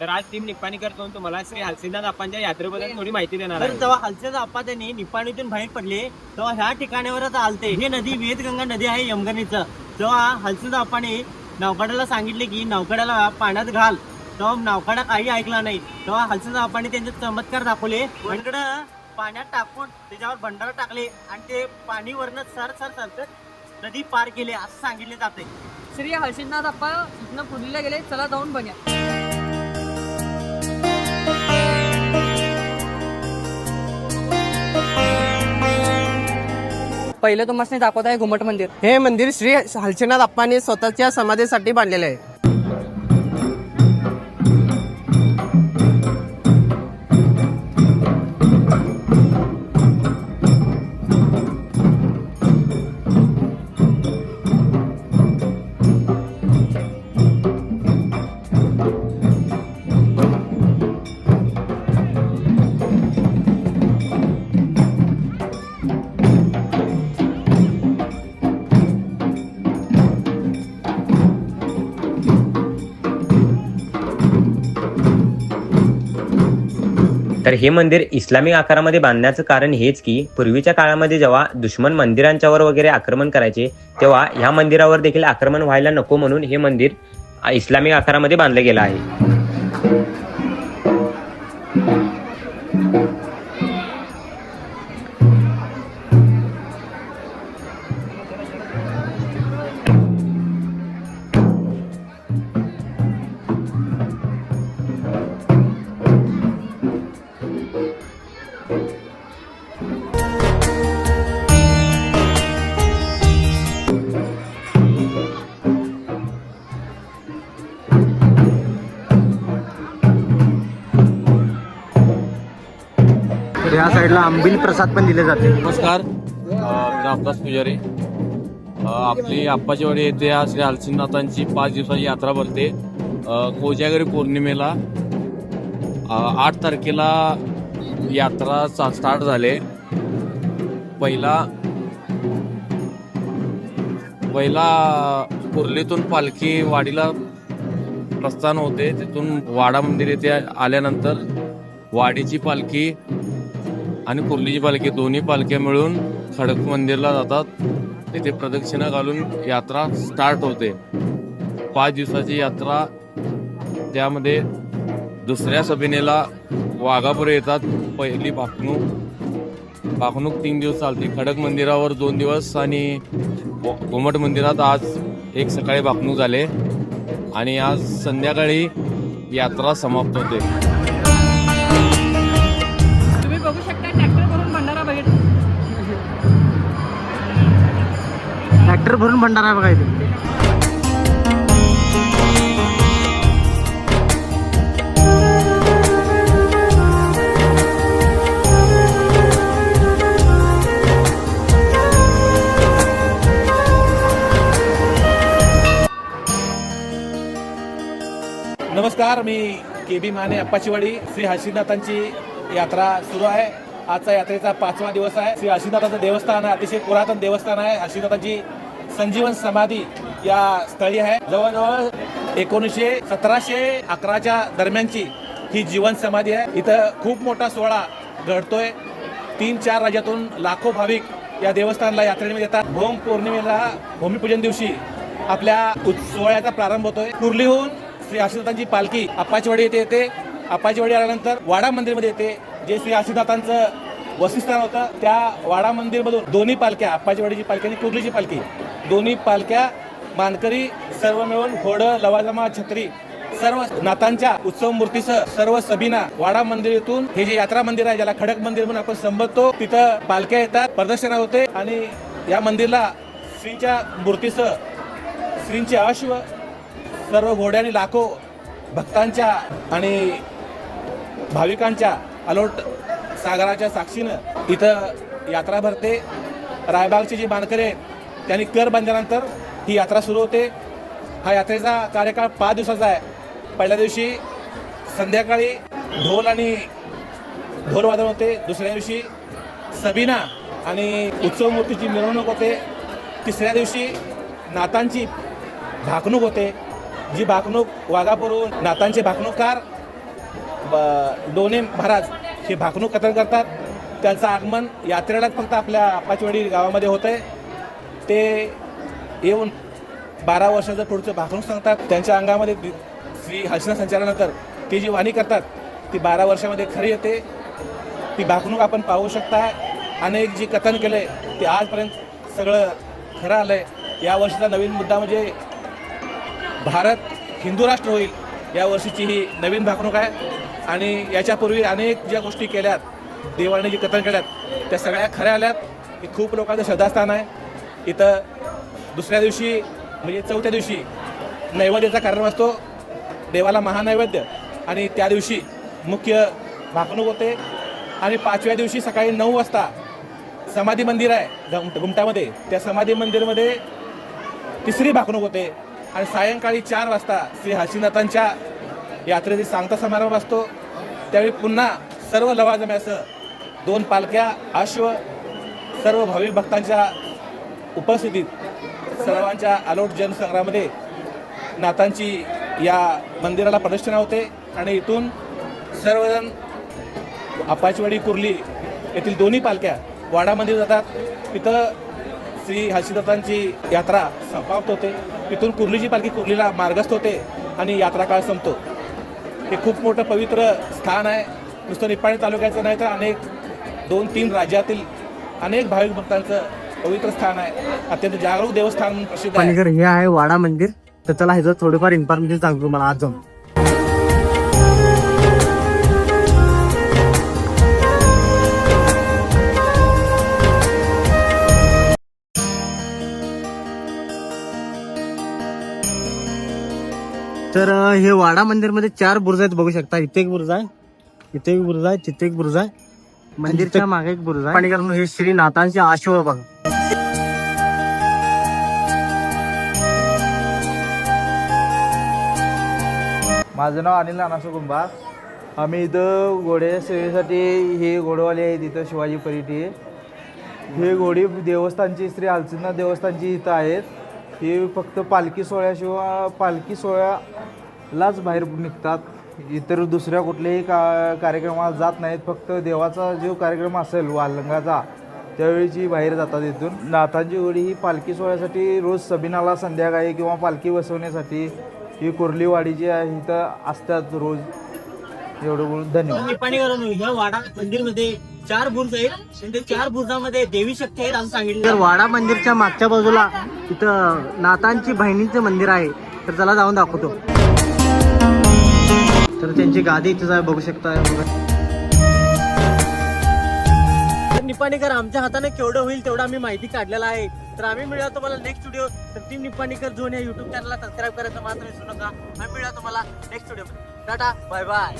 तर आज टीम निप्पाणीकर करून तुम्हाला श्री हलसिनाथ आपणच्या यात्रेबद्दल थोडी माहिती देणार तर आहे. जेव्हा हलसेच आप्पा त्यांनी निपाणीतून बाहेर पडले तेव्हा ह्या ठिकाणावरच आलते. ही नदी वेदगंगा नदी आहे यमगणीचं. तेव्हा हलसेच आप्पाने नौकड्याला सांगितले की नौकड्याला पाण्यात घाल. तेव्हा नौकाडा काही ऐकला नाही. तेव्हा हलसेच आप्पाने त्यांचे चमत्कार दाखवले. इकडं पाण्यात टाकून त्याच्यावर भंडारा टाकले आणि ते पाणी वरनं सर सर सरत नदी पार केले असं सांगितले जाते. श्री हर्षिदनाथ अप्पा इथनं पुरीला गेले चला जाऊन बघा पहिलं तुम्हाला दाखवत आहे घुमट मंदिर. हे मंदिर श्री हलचनाथ अप्पाने स्वतःच्या समाधीसाठी बांधलेले आहे. तर हे मंदिर इस्लामिक आकारामध्ये बांधण्याचं कारण हेच की पूर्वीच्या काळामध्ये जेव्हा दुश्मन मंदिरांच्यावर वगैरे आक्रमण करायचे तेव्हा ह्या मंदिरावर देखील आक्रमण व्हायला नको म्हणून हे मंदिर इस्लामिक आकारामध्ये बांधलं गेलं आहे. तर ह्या साईडला आंबील प्रसाद पण दिले जाते. नमस्कार. मी रामदास पुजारी. आपली आप्पाचीवाडी येथे या श्री हलसिंगनाथांची पाच दिवसाची यात्रा भरते. कोजागरी पौर्णिमेला आठ तारखेला यात्रा चा- स्टार्ट झाले. पहिला पहिला कुर्लीतून पालखी वाडीला प्रस्थान होते. तिथून वाडा मंदिर येथे आल्यानंतर वाडीची पालखी आणि कुर्लीची पालखी दोन्ही पालख्या मिळून खडक मंदिरला जातात. तिथे प्रदक्षिणा घालून यात्रा स्टार्ट होते. पाच दिवसाची यात्रा त्यामध्ये दुसऱ्या सभिनेला वाघापुरे येतात. पहिली भाकणूक भाकणूक तीन दिवस चालते. खडक मंदिरावर दोन दिवस आणि घुमट मंदिरात आज एक सकाळी भाकणूक झाले. आणि आज संध्याकाळी यात्रा समाप्त होते. तुम्ही बघू शकता ट्रॅक्टर करून भंडारा बघितला. ट्रॅक्टर भरून भंडारा बघायचे. नमस्कार मी के बी माने अप्पाचीवाडी श्री हर्षीनाथांची यात्रा सुरू आहे. आजचा यात्रेचा पाचवा दिवस आहे. श्री हर्षिनाथाचं देवस्थान आहे अतिशय पुरातन देवस्थान आहे. हर्षीनाथांची संजीवन समाधी या स्थळी आहे. जवळजवळ एकोणीसशे सतराशे अकराच्या दरम्यानची ही जीवन समाधी आहे. इथं खूप मोठा सोहळा घडतोय. तीन चार राज्यातून लाखो भाविक या देवस्थानला यात्रेनिमित्त येतात. भोम पौर्णिमेला भूमिपूजन दिवशी आपल्या उत्- सोहळ्याचा प्रारंभ होतोय. कुर्लीहून श्री आशीर्वादांची पालखी अप्पाचीवाडी येथे येते. अप्पाचीवाडी आल्यानंतर वाडा मंदिरमध्ये येते. जे श्री आशीर्वादांचं वसिस्थान होतं त्या वाडा मंदिरमधून दोन्ही पालख्या अप्पाचीवाडीची पालखी आणि कुर्लीची पालखी दोन्ही पालख्या मानकरी सर्व मिळून घोडं लवाजमा छत्री सर्व नाथांच्या उत्सव मूर्तीसह सर्व सबिना वाडा मंदिर येथून हे जे यात्रा मंदिर आहे ज्याला खडक मंदिर म्हणून आपण संबोधतो तिथं पालख्या येतात प्रदर्शना होते आणि या मंदिरला श्रींच्या मूर्तीसह श्रींचे अश्व सर्व घोड्याने लाखो भक्तांच्या आणि भाविकांच्या अलोट सागराच्या साक्षीनं इथं यात्रा भरते. रायबागचे जे मानकरी आहेत त्यांनी कर बांधल्यानंतर ही यात्रा सुरू होते. हा यात्रेचा कार्यकाळ पाच दिवसाचा आहे. पहिल्या दिवशी संध्याकाळी ढोल आणि ढोल वादन होते. दुसऱ्या दिवशी सबिना आणि उत्सव मूर्तीची मिरवणूक होते. तिसऱ्या दिवशी नातांची भाकणूक होते. जी भाकणूक वाघापूरहून नातांचे भाकणूककार ब- महाराज हे भाकणूक कथन करतात. त्यांचं आगमन यात्रेलाच फक्त आपल्या आपाचवाडी गावामध्ये होतं आहे ते येऊन बारा वर्षाचं पुढचं भाकणूक सांगतात. त्यांच्या अंगामध्ये श्री हर्षण संचारानंतर ती जी वाणी करतात ती बारा वर्षामध्ये खरी येते. ती भाकणूक आपण पाहू शकता. अनेक जी कथन केले ते आजपर्यंत सगळं खरं आलं आहे या वर्षीचा नवीन मुद्दा म्हणजे भारत हिंदू राष्ट्र होईल या वर्षीची ही नवीन भाकणूक आहे. आणि याच्यापूर्वी अनेक ज्या गोष्टी केल्यात देवाने जी कथन केल्यात त्या सगळ्या खऱ्या आल्यात. हे खूप लोकांचं श्रद्धास्थान आहे. इथं दुसऱ्या दिवशी म्हणजे चौथ्या दिवशी नैवेद्याचा कार्यक्रम असतो. देवाला महानैवेद्य. आणि त्या दिवशी मुख्य भाकणूक होते. आणि पाचव्या दिवशी सकाळी नऊ वाजता समाधी मंदिर आहे घुमट घुमटामध्ये. त्या समाधी मंदिरमध्ये तिसरी भाकणूक होते. आणि सायंकाळी चार वाजता श्री हाशीनाथांच्या यात्रेचे सांगता समारंभ असतो. त्यावेळी पुन्हा सर्व लवाजम्यासह दोन पालख्या अश्व सर्व भाविक भक्तांच्या उपस्थितीत सर्वांच्या आलोट जनसंग्रहामध्ये नाथांची या मंदिराला प्रतिष्ठा होते. आणि इथून सर्वजण अपाचवाडी कुर्ली येथील दोन्ही पालख्या वाडामध्ये जातात. तिथं श्री हर्षदत्तांची यात्रा समाप्त होते. तिथून कुर्लीची पालखी कुर्लीला मार्गस्थ होते आणि यात्रा काळ संपतो. हे खूप मोठं पवित्र स्थान आहे. नुसतं निपाणी तालुक्याचं नाही तर अनेक दोन तीन राज्यातील अनेक भाविक भक्तांचं पवित्र स्थान आहे. अत्यंत जागरूक देवस्थान प्रसिद्ध आहे. हे आहे वाडा मंदिर. तर त्याला ह्याचं थोडंफार इन्फॉर्मेशन सांगतो मला आज जाऊन. तर हे वाडा मंदिरमध्ये चार बुर्ज आहेत बघू शकता. इथे एक बुर्ज आहे इथे एक बुर्ज आहे तिथे एक बुर्ज आहे. मंदिरच्या मागे एक बुर्ज आहे. पाणीकर म्हणून हे श्री नाथांचे आश्व बघा. माझं नाव अनिल नानासो कुंभार. आम्ही इथं घोड्या सेवेसाठी हे घोडवाले आहेत इथं शिवाजी परिटी. हे घोडी देवस्थानची श्री हालसिंगनाथ देवस्थानची इथं आहेत. हे फक्त पालखी सोहळ्याशिवाय पालखी सोहळ्यालाच बाहेर निघतात. इतर दुसऱ्या कुठल्याही का कार्यक्रमाला जात नाहीत. फक्त देवाचा जो कार्यक्रम असेल वालंगाचा त्यावेळीची बाहेर जातात इथून. नाथांची होळी ही पालखी सोहळ्यासाठी रोज सबिनाला संध्याकाळी किंवा पालखी बसवण्यासाठी ही कुर्लीवाडी जी आहे. इथं असतात रोज. एवढं बोलून धन्यवाद. वाडा मंदिरमध्ये चार बुर्ज आहेत. आणि ते चार बुर्जामध्ये देवी शक्ती आहेत असं सांगितलं. तर वाडा मंदिरच्या मागच्या बाजूला इथं नाथांची बहिणीचं मंदिर आहे. तर त्याला जाऊन दाखवतो. तर त्यांची गादी इथं बघू शकता निपाणीकर आमच्या हाताने केवढं होईल तेवढं आम्ही माहिती काढलेला आहे. तर आम्ही मिळूया तुम्हाला नेक्स्ट व्हिडिओ तर टीम निपाणीकर झोन या युट्यूब चॅनलला सबस्क्राईब करायचं मात्र विसरू नका. आम्ही मिळूया तुम्हाला next video tata bye bye